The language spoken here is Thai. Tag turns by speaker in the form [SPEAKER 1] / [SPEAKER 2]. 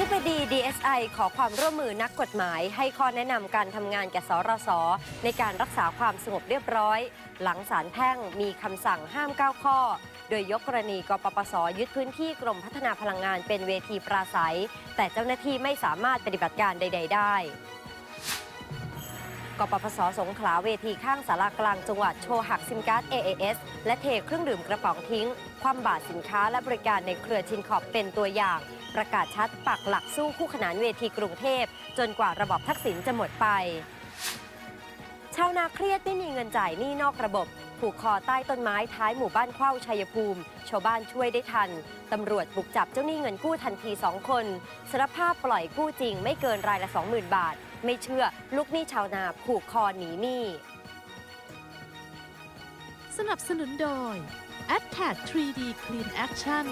[SPEAKER 1] ธิบดี DSI ขอความร่วมมือนักกฎหมาย ให้ข้อแนะนำการทำงานแก่สรสในการรักษาความสงบเรียบร้อย หลังศาลแพ่งมีคำสั่งห้าม9ข้อ โดยยกกรณีกปปสยึดพื้นที่กรมพัฒนาพลังงานเป็นเวทีปราศัย แต่เจ้าหน้าที่ไม่สามารถปฏิบัติการใด ๆ ได้ กปปสสงขลาเวทีข้างสารากลางจังหวัดโชว์หักซิมการ์ด AAS และเทเครื่องดื่มกระป๋องทิ้ง ความบาดสินค้าและบริการในเครือชินขอบเป็นตัวอย่าง ประกาศชัดปักหลักสู้คู่ขนานเวทีกรุงเทพ จนกว่าระบอบทักษิณจะหมดไป ชาวนาเครียดไม่มีเงินจ่ายหนี้นอกระบบ ผูกคอใต้ต้นไม้ท้ายหมู่บ้านเข้าชัยภูมิ ชาวบ้านช่วยได้ทัน ตำรวจบุกจับเจ้าหนี้เงินกู้ทันที 2 คนสารภาพปล่อยกู้จริง ไม่เกินรายละ 20,000 บาท ไม่เชื่อลูกหนี้ชาวนาผูกคอหนีหนี้
[SPEAKER 2] สนับสนุนโดย a t t a c 3D Clean Action